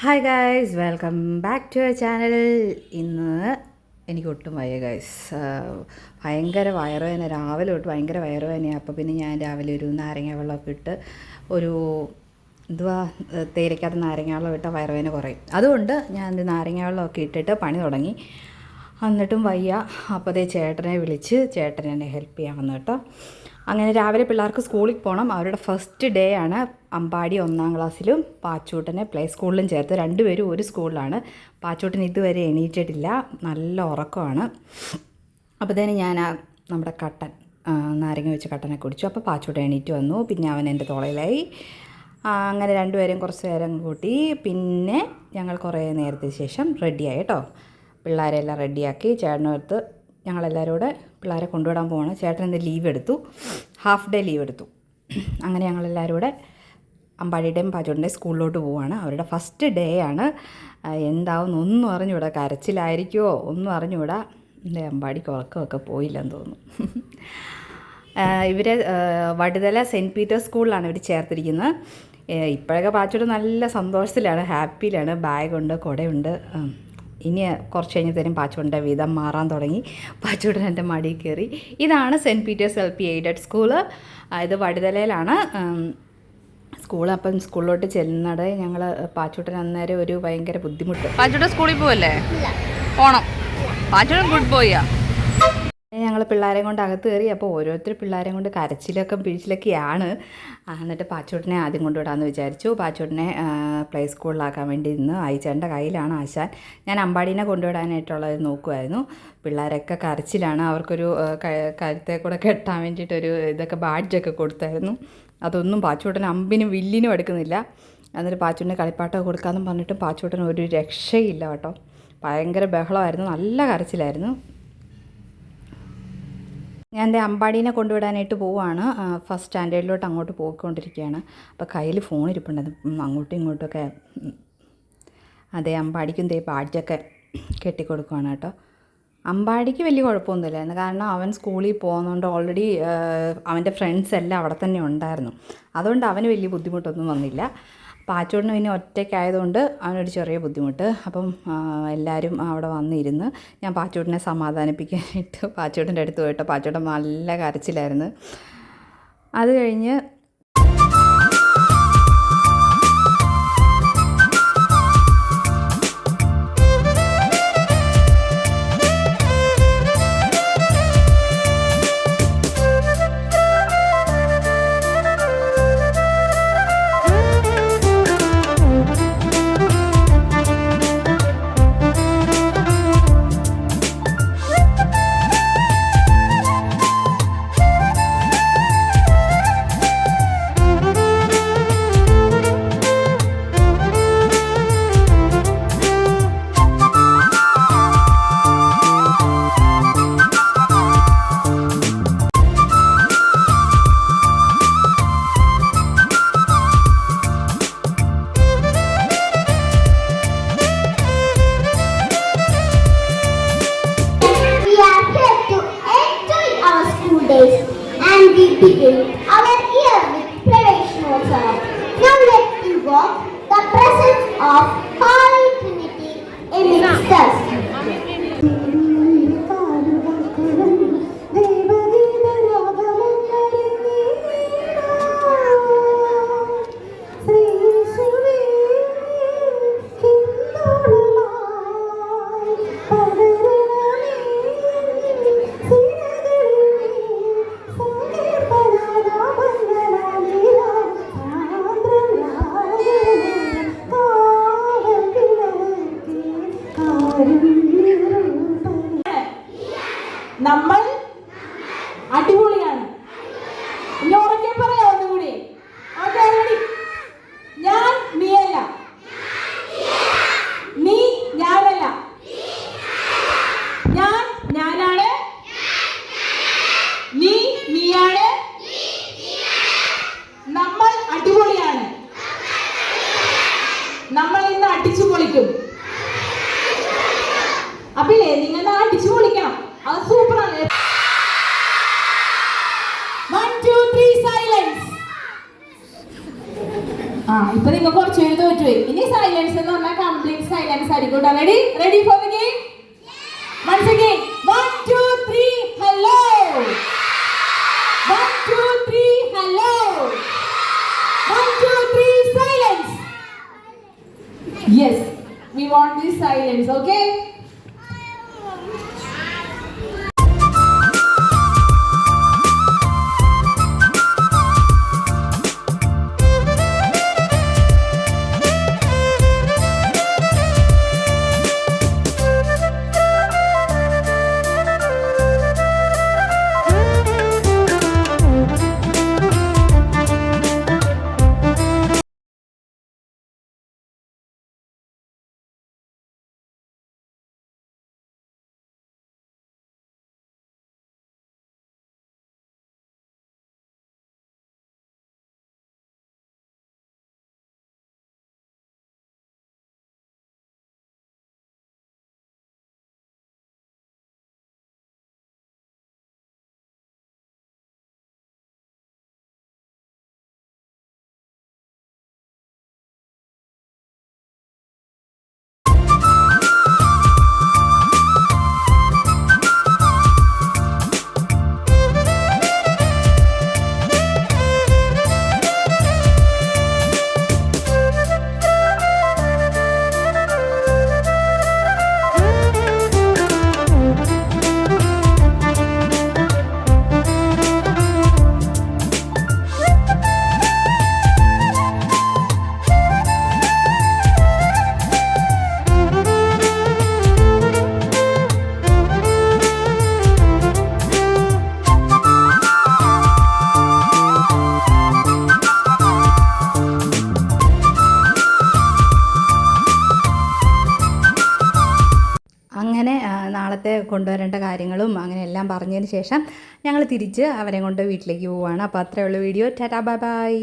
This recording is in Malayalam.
Hi guys welcome back to channel ഇന്ന് എനിക്ക് ഒട്ടും വയ്യ ഗൈസ് ഭയങ്കര വയറുവേദന രാവിലെ തൊട്ട് ഭയങ്കര വയറുവേദനയാണ് അപ്പോൾ പിന്നെ ഞാൻ രാവിലെ ഒരു നാരങ്ങ വെള്ളമൊക്കെ ഇട്ട് ഒരു എന്തുവാ തേരക്കാത്ത നാരങ്ങ വെള്ളം ഇട്ട വയറുവേദന കുറയും. അതുകൊണ്ട് ഞാൻ നാരങ്ങ വെള്ളമൊക്കെ ഇട്ടിട്ട് പണി തുടങ്ങി. എന്നിട്ടും വയ്യ. അപ്പോൾ അതേ ചേട്ടനെ വിളിച്ച് ചേട്ടൻ എന്നെ ഹെൽപ്പ് ചെയ്യാൻ വന്നു കേട്ടോ. അങ്ങനെ രാവിലെ പിള്ളേർക്ക് സ്കൂളിൽ പോകണം അവരുടെ ഫസ്റ്റ് ഡേ ആണ്. അമ്പാടി ഒന്നാം ക്ലാസ്സിലും പാച്ചൂട്ടനെ പ്ലേ സ്കൂളിലും ചേർത്ത് രണ്ടുപേരും ഒരു സ്കൂളിലാണ് പാച്ചൂട്ടൻ ഇതുവരെ എണീറ്റിട്ടില്ല. നല്ല ഉറക്കമാണ്. അപ്പോൾ തന്നെ ഞാൻ ആ നമ്മുടെ കട്ടൻ നാരങ്ങ വെച്ച് കട്ടനെ കുടിച്ചു. അപ്പോൾ പാച്ചൂട്ടൻ എണീറ്റ് വന്നു. പിന്നെ അവൻ എന്റെ തോളയിലായി. അങ്ങനെ രണ്ടുപേരും കുറച്ച് നേരം കൂട്ടി. പിന്നെ ഞങ്ങൾ കുറേ നേരത്തിന് ശേഷം റെഡിയായി കേട്ടോ. പിള്ളേരെല്ലാം റെഡിയാക്കി ചേട്ടനടുത്ത് ഞങ്ങളെല്ലാവരും കൂടെ പിള്ളേരെ കൊണ്ടുവിടാൻ പോവാണ്. ചേട്ടൻ ഇന്ന് ലീവ് എടുത്തു. ഹാഫ് ഡേ ലീവ് എടുത്തു. അങ്ങനെ ഞങ്ങളെല്ലാവരും കൂടെ അമ്പാടിയുടെയും പാച്ചോടിന്റെയും സ്കൂളിലോട്ട് പോവാണ്. അവരുടെ ഫസ്റ്റ് ഡേ ആണ്. എന്താവും ഒന്നും അറിഞ്ഞുകൂടാ. കരച്ചിലായിരിക്കുമോ ഒന്നും അറിഞ്ഞുകൂടാ. എന്റെ അമ്പാടിക്ക് ഉറക്കമൊക്കെ പോയില്ലെന്ന് തോന്നുന്നു. ഇവരെ വടുതല സെന്റ് പീറ്റേഴ്സ് സ്കൂളിലാണ് ഇവർ ചേർത്തിരിക്കുന്നത്. ഇപ്പോഴൊക്കെ പാച്ചോട് നല്ല സന്തോഷത്തിലാണ്. ഹാപ്പിയിലാണ് ബാഗുണ്ട് കുടയുണ്ട്. ഇനി കുറച്ച് കഴിഞ്ഞത്തേനും പാച്ചോടിന്റെ വിധം മാറാൻ തുടങ്ങി. പാച്ചുടൻ എന്റെ മടിയിൽ കയറി. ഇതാണ് saint Peter's L P aided school ഇത് വടുതലയിലാണ് സ്കൂൾ അപ്പം സ്കൂളിലോട്ട് ചെല്ലുന്നത് ഞങ്ങൾ പാച്ചൂട്ടൻ അന്നേരം ഒരു ഭയങ്കര ബുദ്ധിമുട്ട്. പാച്ചൂട്ടൻ സ്കൂളിൽ പോവല്ലേ? ഓണം പാച്ചൂട്ടൻ ഗുഡ് ബോയ്യാ ഞങ്ങൾ പിള്ളേരെ കൊണ്ട് അകത്ത് കയറി അപ്പോൾ ഓരോരുത്തർ പിള്ളേരെ കൊണ്ട് കരച്ചിലൊക്കെ പിഴിച്ചിലൊക്കെയാണ്. എന്നിട്ട് പാച്ചോട്ടിനെ ആദ്യം കൊണ്ടുവിടാമെന്ന് വിചാരിച്ചു. പാച്ചോട്ടിനെ പ്ലേ സ്കൂളിലാക്കാൻ വേണ്ടി ഇന്ന് അയച്ചേന്റെ കയ്യിലാണ് ആശാൻ. ഞാൻ അമ്പാടീനെ കൊണ്ടുവിടാനായിട്ടുള്ളത് നോക്കുമായിരുന്നു പിള്ളേരൊക്കെ കരച്ചിലാണ്. അവർക്കൊരു കരുത്തെ കൂടെ കെട്ടാൻ വേണ്ടിയിട്ടൊരു ഇതൊക്കെ ബാഡ്ജൊക്കെ കൊടുത്തായിരുന്നു. അതൊന്നും പാച്ചോട്ടന് അമ്പിനും വില്ലിനും എടുക്കുന്നില്ല. എന്നിട്ട് പാച്ചോട്ടിന് കളിപ്പാട്ടം കൊടുക്കാമെന്നും പറഞ്ഞിട്ടും പാച്ചോട്ടന് ഒരു രക്ഷയില്ല കേട്ടോ. ഭയങ്കര ബഹളമായിരുന്നു. നല്ല കരച്ചിലായിരുന്നു. ഞാൻ എന്റെ അമ്പാടീനെ കൊണ്ടുവിടാനായിട്ട് പോവുകയാണ് ഫസ്റ്റ് സ്റ്റാൻഡേർഡിലോട്ട് അങ്ങോട്ട് പോയിക്കൊണ്ടിരിക്കുകയാണ്. അപ്പോൾ കയ്യിൽ ഫോൺ ഇരിപ്പുണ്ട് അങ്ങോട്ടും ഇങ്ങോട്ടൊക്കെ. അതെ അമ്പാടിക്കും ദേ ബാഡ്ജൊക്കെ കെട്ടിക്കൊടുക്കുകയാണ് കേട്ടോ. അമ്പാടിക്ക് വലിയ കുഴപ്പമൊന്നുമില്ലായിരുന്നു. കാരണം അവൻ സ്കൂളിൽ പോകുന്നതുകൊണ്ട് ഓൾറെഡി അവന്റെ ഫ്രണ്ട്സ് എല്ലാം അവിടെ തന്നെ ഉണ്ടായിരുന്നു. അതുകൊണ്ട് അവന് വലിയ ബുദ്ധിമുട്ടൊന്നും വന്നില്ല. പാച്ചോടിന് പിന്നെ ഒറ്റയ്ക്കായതുകൊണ്ട് അവനൊരു ചെറിയ ബുദ്ധിമുട്ട്. അപ്പം എല്ലാവരും അവിടെ വന്നിരുന്ന് ഞാൻ പാച്ചോടിനെ സമാധാനിപ്പിക്കാനായിട്ട് പാച്ചോട്ടിന്റെ അടുത്ത് പോയിട്ട് പാച്ചോട്ടൻ നല്ല കരച്ചിലായിരുന്നു. അത് കഴിഞ്ഞ് Thank. നമ്മൾ അടിപൊളിയാണ്. ഇനി ഉറക്കെ പറയാം ഒന്നുകൂടി ഓക്കെ ready? ഞാൻ നീയല്ല. നീ ഞാനല്ല. ഞാൻ ഞാനാണ്. നീ നീയാണ്. നമ്മൾ അടിപൊളിയാണ്. നമ്മൾ ഇന്ന് അടിച്ചു പൊളിക്കും അപ്പില്ലേ നിങ്ങൾ ഇന്ന് അടിച്ചു പൊളിക്കണം അത് സൂപ്പറാണ് വൺ ടു ത്രീ സൈലൻസ് ആ ഇപ്പൊ നിങ്ങൾ കുറച്ച് പേര് തോറ്റുപോയി ഇനി സൈലൻസ് എന്ന് പറഞ്ഞാൽ good. Are ready? Ready for the game? Once again. One, two, three. Hello. One, two, three. Hello. One, two, three. Silence. Yes. We want this silence. Okay. നാളത്തെ കൊണ്ടുവരേണ്ട കാര്യങ്ങളും അങ്ങനെ എല്ലാം പറഞ്ഞതിന് ശേഷം ഞങ്ങൾ തിരിച്ച് അവരെ കൊണ്ട് വീട്ടിലേക്ക് പോവുകയാണ്. അപ്പോൾ അത്രയേ ഉള്ളൂ വീഡിയോ. Tata bye bye.